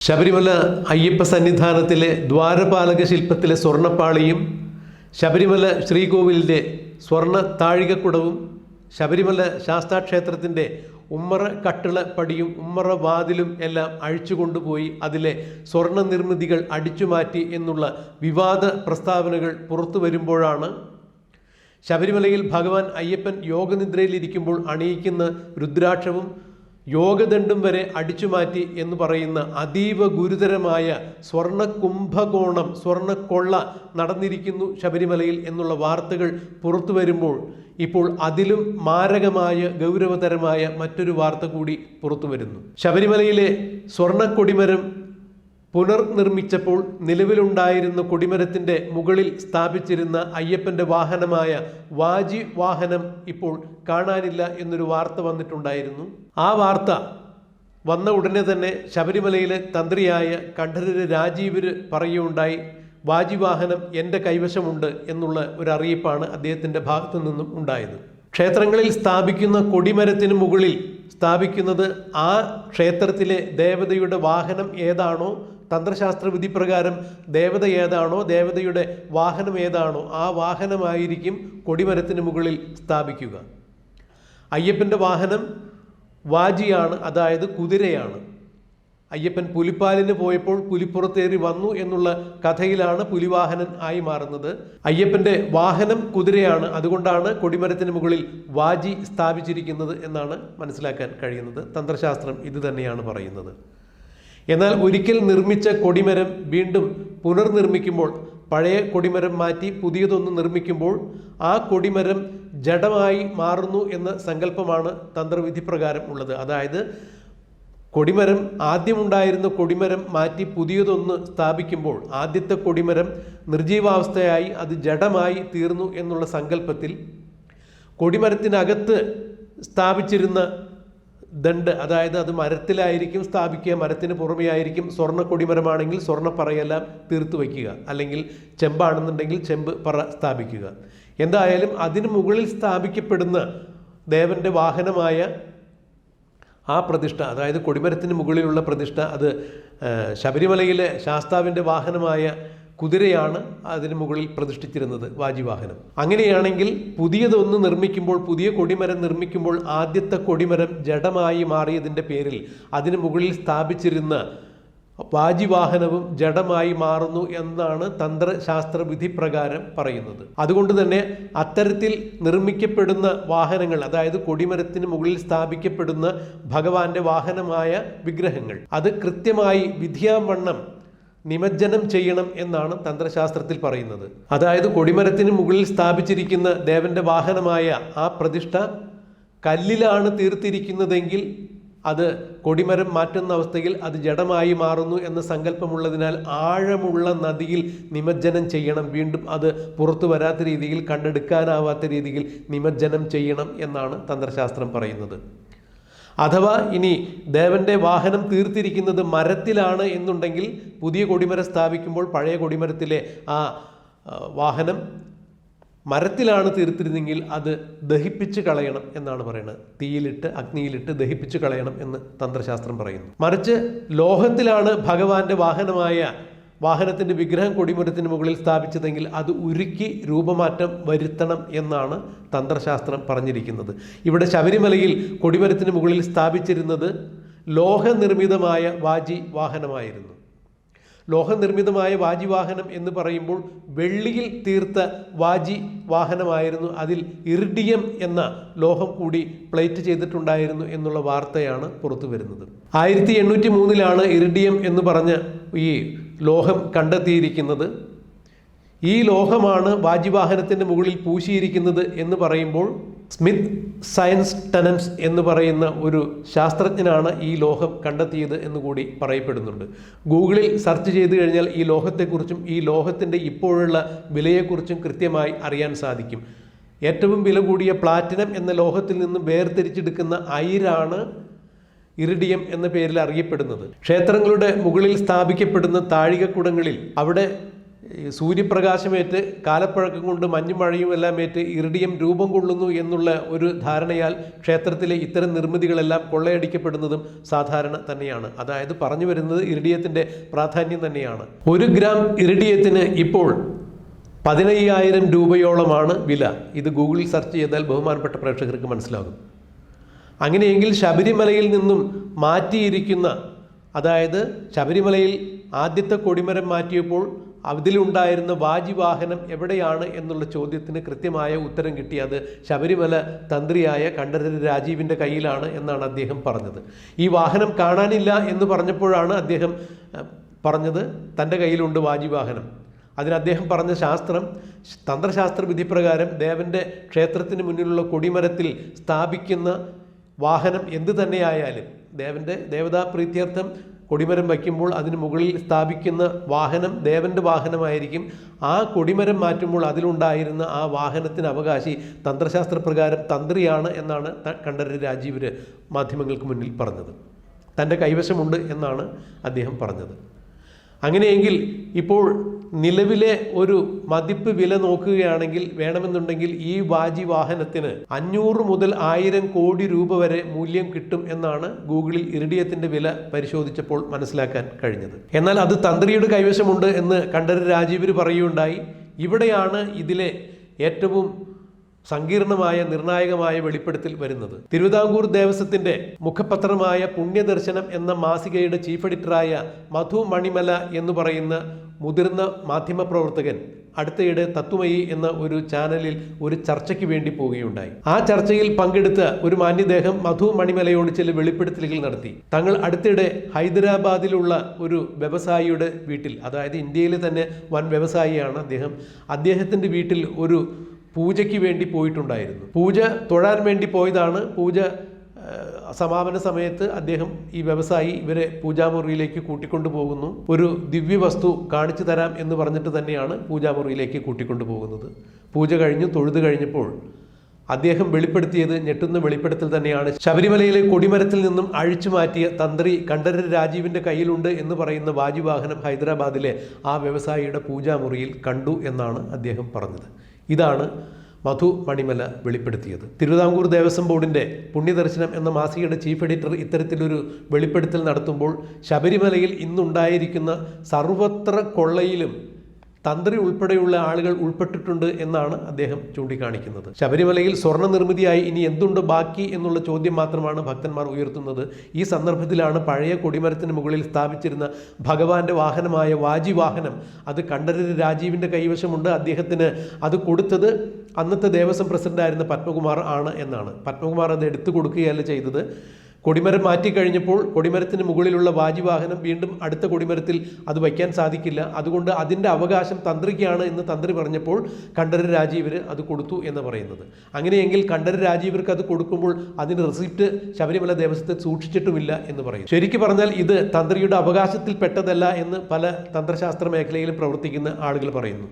ശബരിമല അയ്യപ്പ സന്നിധാനത്തിലെ ദ്വാരപാലക ശില്പത്തിലെ സ്വർണപ്പാളിയും ശബരിമല ശ്രീകോവിലിന്റെ സ്വർണ താഴികക്കുടവും ശബരിമല ശാസ്താക്ഷേത്രത്തിന്റെ ഉമ്മറ കട്ടിള പടിയും ഉമ്മറ വാതിലും എല്ലാം അഴിച്ചുകൊണ്ടുപോയി അതിലെ സ്വർണ നിർമ്മിതികൾ അടിച്ചുമാറ്റി എന്നുള്ള വിവാദ പ്രസ്താവനകൾ പുറത്തു വരുമ്പോഴാണ് ശബരിമലയിൽ ഭഗവാൻ അയ്യപ്പൻ യോഗനിദ്രയിലിരിക്കുമ്പോൾ അണിയിക്കുന്ന രുദ്രാക്ഷവും യോഗദണ്ഡും വരെ അടിച്ചുമാറ്റി എന്ന് പറയുന്ന അതീവ ഗുരുതരമായ സ്വർണ കുംഭകോണം സ്വർണക്കൊള്ള നടന്നിരിക്കുന്നു ശബരിമലയിൽ എന്നുള്ള വാർത്തകൾ പുറത്തു വരുമ്പോൾ ഇപ്പോൾ അതിലും മാരകമായ ഗൗരവതരമായ മറ്റൊരു വാർത്ത കൂടി പുറത്തു വരുന്നു. ശബരിമലയിലെ സ്വർണ കൊടിമരം പുനർനിർമ്മിച്ചപ്പോൾ നിലവിലുണ്ടായിരുന്ന കൊടിമരത്തിന്റെ മുകളിൽ സ്ഥാപിച്ചിരുന്ന അയ്യപ്പന്റെ വാഹനമായ വാജി വാഹനം ഇപ്പോൾ കാണാനില്ല എന്നൊരു വാർത്ത വന്നിട്ടുണ്ടായിരുന്നു. ആ വാർത്ത വന്ന ഉടനെ തന്നെ ശബരിമലയിലെ തന്ത്രിയായ കണ്ഠരര് രാജീവര് പറയുകയുണ്ടായി വാജി വാഹനം എന്റെ കൈവശമുണ്ട് എന്നുള്ള ഒരു അറിയിപ്പാണ് അദ്ദേഹത്തിന്റെ ഭാഗത്തു നിന്നും ഉണ്ടായത്. ക്ഷേത്രങ്ങളിൽ സ്ഥാപിക്കുന്ന കൊടിമരത്തിന് മുകളിൽ സ്ഥാപിക്കുന്നത് ആ ക്ഷേത്രത്തിലെ ദേവതയുടെ വാഹനം ഏതാണോ തന്ത്രശാസ്ത്ര വിധി പ്രകാരം ദേവത ഏതാണോ ദേവതയുടെ വാഹനം ഏതാണോ ആ വാഹനമായിരിക്കും കൊടിമരത്തിന് മുകളിൽ സ്ഥാപിക്കുക. അയ്യപ്പന്റെ വാഹനം വാജിയാണ് അതായത് കുതിരയാണ്. അയ്യപ്പൻ പുലിപ്പാലിന് പോയപ്പോൾ പുലിപ്പുറത്തേറി വന്നു എന്നുള്ള കഥയിലാണ് പുലിവാഹനൻ ആയി മാറുന്നത്. അയ്യപ്പന്റെ വാഹനം കുതിരയാണ് അതുകൊണ്ടാണ് കൊടിമരത്തിന് മുകളിൽ വാജി സ്ഥാപിച്ചിരിക്കുന്നത് എന്നാണ് മനസ്സിലാക്കാൻ കഴിയുന്നത്. തന്ത്രശാസ്ത്രം ഇത് തന്നെയാണ് പറയുന്നത്. എന്നാൽ ഒരിക്കൽ നിർമ്മിച്ച കൊടിമരം വീണ്ടും പുനർനിർമ്മിക്കുമ്പോൾ പഴയ കൊടിമരം മാറ്റി പുതിയതൊന്ന് നിർമ്മിക്കുമ്പോൾ ആ കൊടിമരം ജഡമായി മാറുന്നു എന്ന സങ്കല്പമാണ് തന്ത്രവിധി പ്രകാരം ഉള്ളത്. അതായത് കൊടിമരം ആദ്യമുണ്ടായിരുന്ന കൊടിമരം മാറ്റി പുതിയതൊന്ന് സ്ഥാപിക്കുമ്പോൾ ആദ്യത്തെ കൊടിമരം നിർജീവാവസ്ഥയായി അത് ജഡമായി തീർന്നു എന്നുള്ള സങ്കല്പത്തിൽ കൊടിമരത്തിനകത്ത് സ്ഥാപിച്ചിരുന്ന ദണ്ട് അതായത് അത് മരത്തിലായിരിക്കും സ്ഥാപിക്കുക മരത്തിന് പുറമേ ആയിരിക്കും സ്വർണ കൊടിമരമാണെങ്കിൽ സ്വർണ പറയെല്ലാം തീർത്ത് വയ്ക്കുക അല്ലെങ്കിൽ ചെമ്പാണെന്നുണ്ടെങ്കിൽ ചെമ്പ് പറ സ്ഥാപിക്കുക. എന്തായാലും അതിന് മുകളിൽ സ്ഥാപിക്കപ്പെടുന്ന ദേവന്റെ വാഹനമായ ആ പ്രതിഷ്ഠ അതായത് കൊടിമരത്തിന് മുകളിലുള്ള പ്രതിഷ്ഠ അത് ശബരിമലയിലെ ശാസ്താവിന്റെ വാഹനമായ കുതിരയാണ് അതിന് മുകളിൽ പ്രതിഷ്ഠിച്ചിരുന്നത് വാജിവാഹനം. അങ്ങനെയാണെങ്കിൽ പുതിയതൊന്ന് നിർമ്മിക്കുമ്പോൾ പുതിയ കൊടിമരം നിർമ്മിക്കുമ്പോൾ ആദ്യത്തെ കൊടിമരം ജഡമായി മാറിയതിന്റെ പേരിൽ അതിന് മുകളിൽ സ്ഥാപിച്ചിരുന്ന വാജിവാഹനവും ജഡമായി മാറുന്നു എന്നാണ് തന്ത്രശാസ്ത്ര വിധി പ്രകാരം പറയുന്നത്. അതുകൊണ്ട് തന്നെ അത്തരത്തിൽ നിർമ്മിക്കപ്പെടുന്ന വാഹനങ്ങൾ അതായത് കൊടിമരത്തിന് മുകളിൽ സ്ഥാപിക്കപ്പെടുന്ന ഭഗവാന്റെ വാഹനമായ വിഗ്രഹങ്ങൾ അത് കൃത്യമായി വിധിയാവണ്ണം നിമജ്ജനം ചെയ്യണം എന്നാണ് തന്ത്രശാസ്ത്രത്തിൽ പറയുന്നത്. അതായത് കൊടിമരത്തിന് മുകളിൽ സ്ഥാപിച്ചിരിക്കുന്ന ദേവന്റെ വാഹനമായ ആ പ്രതിഷ്ഠ കല്ലിലാണ് തീർത്തിരിക്കുന്നതെങ്കിൽ അത് കൊടിമരം മാറ്റുന്ന അവസ്ഥയിൽ അത് ജഡമായി മാറുന്നു എന്ന സങ്കല്പമുള്ളതിനാൽ ആഴമുള്ള നദിയിൽ നിമജ്ജനം ചെയ്യണം. വീണ്ടും അത് പുറത്തു വരാത്ത രീതിയിൽ കണ്ടെടുക്കാനാവാത്ത രീതിയിൽ നിമജ്ജനം ചെയ്യണം എന്നാണ് തന്ത്രശാസ്ത്രം പറയുന്നത്. അഥവാ ഇനി ദേവന്റെ വാഹനം തീർത്തിരിക്കുന്നത് മരത്തിലാണ് എന്നുണ്ടെങ്കിൽ പുതിയ കൊടിമര സ്ഥാപിക്കുമ്പോൾ പഴയ കൊടിമരത്തിലെ ആ, വാഹനം മരത്തിലാണ് തീർത്തിരുന്നെങ്കിൽ അത് ദഹിപ്പിച്ച് കളയണം എന്നാണ് പറയുന്നത്. തീയിലിട്ട് അഗ്നിയിലിട്ട് ദഹിപ്പിച്ച് കളയണം എന്ന് തന്ത്രശാസ്ത്രം പറയുന്നു. മറിച്ച് ലോഹത്തിലാണ് ഭഗവാന്റെ വാഹനമായ വാഹനത്തിന്റെ വിഗ്രഹം കൊടിമരത്തിന് മുകളിൽ സ്ഥാപിച്ചതെങ്കിൽ അത് ഉരുക്കി രൂപമാറ്റം വരുത്തണം എന്നാണ് തന്ത്രശാസ്ത്രം പറഞ്ഞിരിക്കുന്നത്. ഇവിടെ ശബരിമലയിൽ കൊടിമരത്തിന് മുകളിൽ സ്ഥാപിച്ചിരുന്നത് ലോഹനിർമ്മിതമായ വാജി വാഹനമായിരുന്നു. ലോഹനിർമ്മിതമായ വാജി വാഹനം എന്ന് പറയുമ്പോൾ വെള്ളിയിൽ തീർത്ത വാജി വാഹനമായിരുന്നു. അതിൽ ഇർഡിയം എന്ന ലോഹം കൂടി പ്ലേറ്റ് ചെയ്തിട്ടുണ്ടായിരുന്നു എന്നുള്ള വാർത്തയാണ് പുറത്തു വരുന്നത്. ആയിരത്തി എണ്ണൂറ്റി മൂന്നിലാണ് ഇർഡിയം എന്ന് പറഞ്ഞ ഈ ലോഹം കണ്ടെത്തിയിരിക്കുന്നത്. ഈ ലോഹമാണ് വാജിവാഹനത്തിന്റെ മുകളിൽ പൂശിയിരിക്കുന്നത് എന്ന് പറയുമ്പോൾ സ്മിത്ത് സയൻസ് ടെനൻസ് എന്ന് പറയുന്ന ഒരു ശാസ്ത്രജ്ഞനാണ് ഈ ലോഹം കണ്ടെത്തിയത് എന്ന് കൂടി പറയപ്പെടുന്നുണ്ട്. ഗൂഗിളിൽ സെർച്ച് ചെയ്ത് കഴിഞ്ഞാൽ ഈ ലോഹത്തെക്കുറിച്ചും ഈ ലോഹത്തിന്റെ ഇപ്പോഴുള്ള വിലയെക്കുറിച്ചും കൃത്യമായി അറിയാൻ സാധിക്കും. ഏറ്റവും വില കൂടിയ പ്ലാറ്റിനം എന്ന ലോഹത്തിൽ നിന്ന് വേർതിരിച്ചെടുക്കുന്ന അയിരാണ് ഇറിഡിയം എന്ന പേരിൽ അറിയപ്പെടുന്നത്. ക്ഷേത്രങ്ങളുടെ മുകളിൽ സ്ഥാപിക്കപ്പെടുന്ന താഴികക്കുടങ്ങളിൽ അവിടെ സൂര്യപ്രകാശമേറ്റ് കാലപ്പഴക്കം കൊണ്ട് മഞ്ഞും മഴയും എല്ലാം ഏറ്റ് ഇറിഡിയം രൂപം കൊള്ളുന്നു എന്നുള്ള ഒരു ധാരണയാൽ ക്ഷേത്രത്തിലെ ഇത്തരം നിർമ്മിതികളെല്ലാം കൊള്ളയടിക്കപ്പെടുന്നതും സാധാരണ തന്നെയാണ്. അതായത് പറഞ്ഞു വരുന്നത് ഇറിഡിയത്തിന്റെ പ്രാധാന്യം തന്നെയാണ്. ഒരു ഗ്രാം ഇറിഡിയത്തിന് ഇപ്പോൾ പതിനയ്യായിരം രൂപയോളമാണ് വില. ഇത് ഗൂഗിളിൽ സെർച്ച് ചെയ്താൽ ബഹുമാനപ്പെട്ട പ്രേക്ഷകർക്ക് മനസ്സിലാകും. അങ്ങനെയെങ്കിൽ ശബരിമലയിൽ നിന്നും മാറ്റിയിരിക്കുന്ന അതായത് ശബരിമലയിൽ ആദ്യത്തെ കൊടിമരം മാറ്റിയപ്പോൾ അതിലുണ്ടായിരുന്ന വാജിവാഹനം എവിടെയാണ് എന്നുള്ള ചോദ്യത്തിന് കൃത്യമായ ഉത്തരം കിട്ടിയത് ശബരിമല തന്ത്രിയായ കണ്ഠരര് രാജീവിന്റെ കയ്യിലാണ് എന്നാണ് അദ്ദേഹം പറഞ്ഞത്. ഈ വാഹനം കാണാനില്ല എന്ന് പറഞ്ഞപ്പോഴാണ് അദ്ദേഹം പറഞ്ഞത് തന്റെ കയ്യിലുണ്ട് വാജിവാഹനം. അതിന് അദ്ദേഹം പറഞ്ഞ ശാസ്ത്രം തന്ത്രശാസ്ത്ര വിധിപ്രകാരം ദേവന്റെ ക്ഷേത്രത്തിന് മുന്നിലുള്ള കൊടിമരത്തിൽ സ്ഥാപിക്കുന്ന വാഹനം എന്ത് തന്നെയായാലും ദേവന്റെ ദേവതാ പ്രീത്യർത്ഥം കൊടിമരം വയ്ക്കുമ്പോൾ അതിന് മുകളിൽ സ്ഥാപിക്കുന്ന വാഹനം ദേവന്റെ വാഹനമായിരിക്കും. ആ കൊടിമരം മാറ്റുമ്പോൾ അതിലുണ്ടായിരുന്ന ആ വാഹനത്തിന് അവകാശി തന്ത്രശാസ്ത്ര പ്രകാരം തന്ത്രിയാണ് എന്നാണ് കണ്ഠരര് രാജീവര് മാധ്യമങ്ങൾക്ക് മുന്നിൽ പറഞ്ഞത്. തന്റെ കൈവശമുണ്ട് എന്നാണ് അദ്ദേഹം പറഞ്ഞത്. അങ്ങനെയെങ്കിൽ ഇപ്പോൾ നിലവിലെ ഒരു മതിപ്പ് വില നോക്കുകയാണെങ്കിൽ വേണമെന്നുണ്ടെങ്കിൽ ഈ വാജി വാഹനത്തിന് അഞ്ഞൂറ് മുതൽ ആയിരം കോടി രൂപ വരെ മൂല്യം കിട്ടും എന്നാണ് ഗൂഗിളിൽ ഇറിഡിയത്തിന്റെ വില പരിശോധിച്ചപ്പോൾ മനസ്സിലാക്കാൻ കഴിഞ്ഞത്. എന്നാൽ അത് തന്ത്രിയുടെ കൈവശമുണ്ട് എന്ന് കണ്ഠര് രാജീവര് പറയുകയുണ്ടായി. ഇവിടെയാണ് ഇതിലെ ഏറ്റവും സങ്കീർണമായ നിർണായകമായ വെളിപ്പെടുത്തൽ വരുന്നത്. തിരുവിതാംകൂർ ദേവസ്വത്തിന്റെ മുഖപത്രമായ പുണ്യദർശനം എന്ന മാസികയുടെ ചീഫ് എഡിറ്ററായ മധു മണിമല എന്ന് പറയുന്ന മുതിർന്ന മാധ്യമപ്രവർത്തകൻ അടുത്തയിടെ തത്വമയി എന്ന ഒരു ചാനലിൽ ഒരു ചർച്ചയ്ക്ക് വേണ്ടി പോവുകയുണ്ടായി. ആ ചർച്ചയിൽ പങ്കെടുത്ത ഒരു മാന്യദേഹം മധു മണിമലയോട് ചില വെളിപ്പെടുത്തലുകൾ നടത്തി. തങ്ങൾ അടുത്തിടെ ഹൈദരാബാദിലുള്ള ഒരു വ്യവസായിയുടെ വീട്ടിൽ അതായത് ഇന്ത്യയിലെ തന്നെ വൻ വ്യവസായിയാണ് അദ്ദേഹം അദ്ദേഹത്തിന്റെ വീട്ടിൽ ഒരു പൂജയ്ക്ക് വേണ്ടി പോയിട്ടുണ്ടായിരുന്നു. പൂജ തൊഴാൻ വേണ്ടി പോയതാണ്. പൂജ സമാപന സമയത്ത് അദ്ദേഹം ഈ വ്യവസായി ഇവരെ പൂജാമുറിയിലേക്ക് കൂട്ടിക്കൊണ്ടു പോകുന്നു ഒരു ദിവ്യ വസ്തു കാണിച്ചു തരാം എന്ന് പറഞ്ഞിട്ട് തന്നെയാണ് പൂജാമുറിയിലേക്ക് കൂട്ടിക്കൊണ്ടു പോകുന്നത് പൂജ കഴിഞ്ഞു തൊഴുത് കഴിഞ്ഞപ്പോൾ അദ്ദേഹം വെളിപ്പെടുത്തിയത് ഞെട്ടുന്ന വെളിപ്പെടുത്തൽ തന്നെയാണ്. ശബരിമലയിലെ കൊടിമരത്തിൽ നിന്നും അഴിച്ചു മാറ്റിയ തന്ത്രി കണ്ഠരർ രാജീവിന്റെ കയ്യിലുണ്ട് എന്ന് പറയുന്ന വാജുവാഹനം ഹൈദരാബാദിലെ ആ വ്യവസായിയുടെ പൂജാമുറിയിൽ കണ്ടു എന്നാണ് അദ്ദേഹം പറഞ്ഞത്. ഇതാണ് മധു മണിമല വെളിപ്പെടുത്തിയത്. തിരുവിതാംകൂർ ദേവസ്വം ബോർഡിന്റെ പുണ്യദർശനം എന്ന മാസികയുടെ ചീഫ് എഡിറ്റർ ഇത്തരത്തിലൊരു വെളിപ്പെടുത്തൽ നടത്തുമ്പോൾ ശബരിമലയിൽ ഇന്നുണ്ടായിരിക്കുന്ന സർവത്ര കൊള്ളയിലും തന്ത്രി ഉൾപ്പെടെയുള്ള ആളുകൾ ഉൾപ്പെട്ടിട്ടുണ്ട് എന്നാണ് അദ്ദേഹം ചൂണ്ടിക്കാണിക്കുന്നത്. ശബരിമലയിൽ സ്വർണ നിർമ്മിതിയായി ഇനി എന്തുണ്ട് ബാക്കി എന്നുള്ള ചോദ്യം മാത്രമാണ് ഭക്തന്മാർ ഉയർത്തുന്നത്. ഈ സന്ദർഭത്തിലാണ് പഴയ കൊടിമരത്തിന് മുകളിൽ സ്ഥാപിച്ചിരുന്ന ഭഗവാന്റെ വാഹനമായ വാജി വാഹനം അത് കണ്ഠരര് രാജീവിന്റെ കൈവശമുണ്ട്. അദ്ദേഹത്തിന് അത് കൊടുത്തത് അന്നത്തെ ദേവസ്വം പ്രസിഡന്റായിരുന്ന പത്മകുമാർ ആണ് എന്നാണ്. പത്മകുമാർ അത് എടുത്തു കൊടുക്കുകയല്ല ചെയ്തത്. കൊടിമരം മാറ്റിക്കഴിഞ്ഞപ്പോൾ കൊടിമരത്തിന് മുകളിലുള്ള വാജിവാഹനം വീണ്ടും അടുത്ത കൊടിമരത്തിൽ അത് വയ്ക്കാൻ സാധിക്കില്ല. അതുകൊണ്ട് അതിന്റെ അവകാശം തന്ത്രിക്കാണ് എന്ന് തന്ത്രി പറഞ്ഞപ്പോൾ കണ്ഠര രാജീവർ അത് കൊടുത്തു എന്ന് പറയുന്നത്. അങ്ങനെയെങ്കിൽ കണ്ഠര രാജീവർക്ക് അത് കൊടുക്കുമ്പോൾ അതിന് റെസിപ്റ്റ് ശബരിമല ദേവസ്വത്തെ സൂക്ഷിച്ചിട്ടുമില്ല എന്ന് പറയും ശരിക്ക് പറഞ്ഞാൽ ഇത് തന്ത്രിയുടെ അവകാശത്തിൽ പെട്ടതല്ല എന്ന് പല തന്ത്രശാസ്ത്ര മേഖലയിലും പ്രവർത്തിക്കുന്ന ആളുകൾ പറയുന്നു.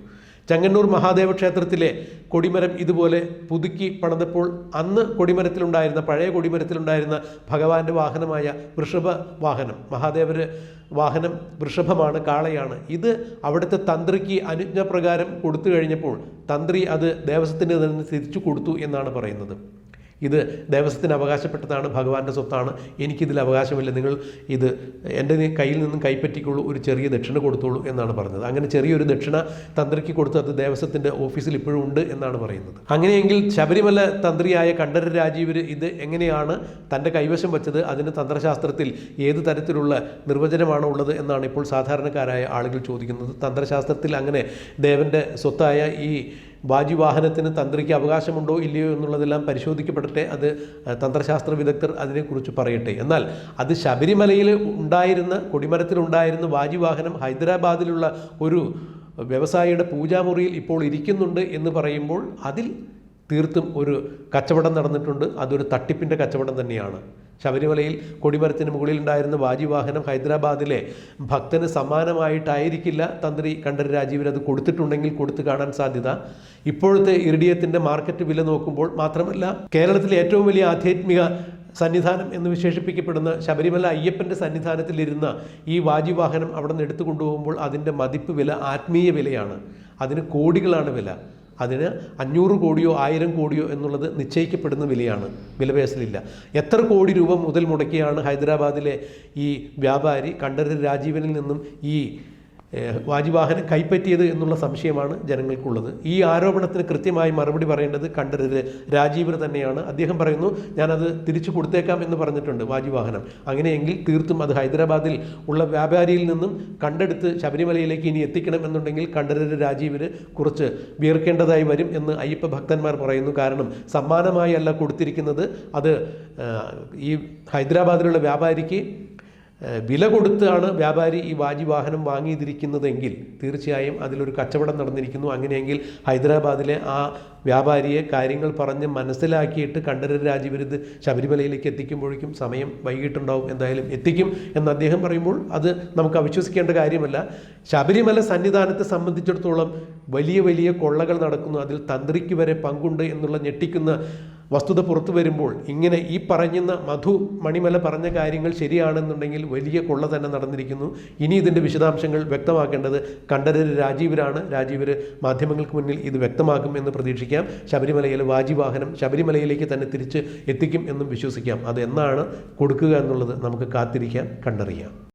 ചെങ്ങന്നൂർ മഹാദേവ ക്ഷേത്രത്തിലെ കൊടിമരം ഇതുപോലെ പുതുക്കി പണിതപ്പോൾ അന്ന് കൊടിമരത്തിലുണ്ടായിരുന്ന പഴയ കൊടിമരത്തിലുണ്ടായിരുന്ന ഭഗവാന്റെ വാഹനമായ വൃഷഭ വാഹനം മഹാദേവര് വാഹനം വൃഷഭമാണ് കാളയാണ്. ഇത് അവിടുത്തെ തന്ത്രിക്ക് അനുജ്ഞാപ്രകാരം കൊടുത്തു കഴിഞ്ഞപ്പോൾ തന്ത്രി അത് ദേവസ്വത്തിന് തന്നെ തിരിച്ചു കൊടുത്തു എന്നാണ് പറയുന്നത്. ഇത് ദേവസ്വത്തിന് അവകാശപ്പെട്ടതാണ് ഭഗവാന്റെ സ്വത്താണ്. എനിക്കിതിൽ അവകാശമില്ല. നിങ്ങൾ ഇത് എന്റെ കയ്യിൽ നിന്നും കൈപ്പറ്റിക്കുള്ളൂ ഒരു ചെറിയ ദക്ഷിണ കൊടുത്തോളൂ എന്നാണ് പറഞ്ഞത്. അങ്ങനെ ചെറിയൊരു ദക്ഷിണ തന്ത്രിക്ക് കൊടുത്ത് അത് ദേവസ്വത്തിന്റെ ഓഫീസിൽ ഇപ്പോഴും ഉണ്ട് എന്നാണ് പറയുന്നത്. അങ്ങനെയെങ്കിൽ ശബരിമല തന്ത്രിയായ കണ്ഠര രാജീവർ ഇത് എങ്ങനെയാണ് തന്റെ കൈവശം വെച്ചത്? അതിന് തന്ത്രശാസ്ത്രത്തിൽ ഏത് തരത്തിലുള്ള നിർവചനമാണ് ഉള്ളത് എന്നാണ് ഇപ്പോൾ സാധാരണക്കാരായ ആളുകൾ ചോദിക്കുന്നത്. തന്ത്രശാസ്ത്രത്തിൽ അങ്ങനെ ദേവന്റെ സ്വത്തായ ഈ വാജിവാഹനത്തിന് തന്ത്രിക്ക് അവകാശമുണ്ടോ ഇല്ലയോ എന്നുള്ളതെല്ലാം പരിശോധിക്കപ്പെടട്ടെ അത് തന്ത്രശാസ്ത്ര വിദഗ്ധർ അതിനെക്കുറിച്ച് പറയട്ടെ. എന്നാൽ അത് ശബരിമലയിൽ ഉണ്ടായിരുന്ന കൊടിമരത്തിലുണ്ടായിരുന്ന വാജിവാഹനം ഹൈദരാബാദിലുള്ള ഒരു വ്യവസായിയുടെ പൂജാമുറിയിൽ ഇപ്പോൾ ഇരിക്കുന്നുണ്ട് എന്ന് പറയുമ്പോൾ അതിൽ തീർത്തും ഒരു കച്ചവടം നടന്നിട്ടുണ്ട്. അതൊരു തട്ടിപ്പിന്റെ കച്ചവടം തന്നെയാണ്. ശബരിമലയിൽ കൊടിമരത്തിന് മുകളിലുണ്ടായിരുന്ന വാജിവാഹനം ഹൈദരാബാദിലെ ഭക്തന് സമാനമായിട്ടായിരിക്കില്ല തന്ത്രി കണ്ഠര് രാജീവൻ അത് കൊടുത്തിട്ടുണ്ടെങ്കിൽ കൊടുത്തു കാണാൻ സാധ്യത. ഇപ്പോഴത്തെ ഇറിഡിയത്തിന്റെ മാർക്കറ്റ് വില നോക്കുമ്പോൾ മാത്രമല്ല കേരളത്തിലെ ഏറ്റവും വലിയ ആധ്യാത്മിക സന്നിധാനം എന്ന് വിശേഷിപ്പിക്കപ്പെടുന്ന ശബരിമല അയ്യപ്പന്റെ സന്നിധാനത്തിലിരുന്ന ഈ വാജിവാഹനം അവിടെ നിന്ന് എടുത്തു കൊണ്ടുപോകുമ്പോൾ അതിന്റെ മതിപ്പ് വില ആത്മീയ വിലയാണ്. അതിന് കോടികളാണ് വില. അതിന് അഞ്ഞൂറ് കോടിയോ ആയിരം കോടിയോ എന്നുള്ളത് നിശ്ചയിക്കപ്പെടുന്ന വിലയാണ്. വിലപേശലില്ല എത്ര കോടി രൂപ മുതൽ മുടക്കിയാണ് ഹൈദരാബാദിലെ ഈ വ്യാപാരി കണ്ഠരര് രാജീവനിൽ നിന്നും ഈ വാജിവാഹനം കൈപ്പറ്റിയത് എന്നുള്ള സംശയമാണ് ജനങ്ങൾക്കുള്ളത്. ഈ ആരോപണത്തിന് കൃത്യമായി മറുപടി പറയേണ്ടത് കണ്ടരുത് രാജീവിന് തന്നെയാണ്. അദ്ദേഹം പറയുന്നു ഞാനത് തിരിച്ചു കൊടുത്തേക്കാം എന്ന് പറഞ്ഞിട്ടുണ്ട് വാജിവാഹനം അങ്ങനെയെങ്കിൽ തീർത്തും അത് ഹൈദരാബാദിൽ ഉള്ള വ്യാപാരിയിൽ നിന്നും കണ്ടെടുത്ത് ശബരിമലയിലേക്ക് ഇനി എത്തിക്കണം എന്നുണ്ടെങ്കിൽ കണ്ടരുത് രാജീവിന് കുറച്ച് വീർക്കേണ്ടതായി വരും എന്ന് അയ്യപ്പ ഭക്തന്മാർ പറയുന്നു. കാരണം സമ്മാനമായി അല്ല കൊടുത്തിരിക്കുന്നത്. അത് ഈ ഹൈദരാബാദിലുള്ള വ്യാപാരിക്ക് വില കൊടുത്താണ് വ്യാപാരി ഈ വാജി വാഹനം വാങ്ങിയിരിക്കുന്നതെങ്കിൽ തീർച്ചയായും അതിലൊരു കച്ചവടം നടന്നിരിക്കുന്നു. അങ്ങനെയെങ്കിൽ ഹൈദരാബാദിലെ ആ വ്യാപാരിയെ കാര്യങ്ങൾ പറഞ്ഞ് മനസ്സിലാക്കിയിട്ട് കണ്ഠരർ രാജീവരുത് ശബരിമലയിലേക്ക് എത്തിക്കുമ്പോഴേക്കും സമയം വൈകിട്ടുണ്ടാവും. എന്തായാലും എത്തിക്കും എന്ന് അദ്ദേഹം പറയുമ്പോൾ അത് നമുക്ക് അവിശ്വസിക്കേണ്ട കാര്യമല്ല. ശബരിമല സന്നിധാനത്തെ സംബന്ധിച്ചിടത്തോളം വലിയ വലിയ കൊള്ളകൾ നടക്കുന്നു. അതിൽ തന്ത്രിക്ക് വരെ പങ്കുണ്ട് എന്നുള്ള ഞെട്ടിക്കുന്ന വസ്തുത പുറത്തു വരുമ്പോൾ ഇങ്ങനെ ഈ പറഞ്ഞുന്ന മധു മണിമല പറഞ്ഞ കാര്യങ്ങൾ ശരിയാണെന്നുണ്ടെങ്കിൽ വലിയ കൊള്ള തന്നെ നടന്നിരിക്കുന്നു. ഇനി ഇതിന്റെ വിശദാംശങ്ങൾ വ്യക്തമാക്കേണ്ടത് കണ്ഠരര് രാജീവരാണ്. രാജീവർ മാധ്യമങ്ങൾക്ക് മുന്നിൽ ഇത് വ്യക്തമാക്കും എന്ന് പ്രതീക്ഷിക്കാം. ശബരിമലയിലെ വാജിവാഹനം ശബരിമലയിലേക്ക് തന്നെ തിരിച്ച് എത്തിക്കും എന്നും വിശ്വസിക്കാം. അത് എന്നാണ് കൊടുക്കുക എന്നുള്ളത് നമുക്ക് കാത്തിരിക്കാം കണ്ടറിയാം.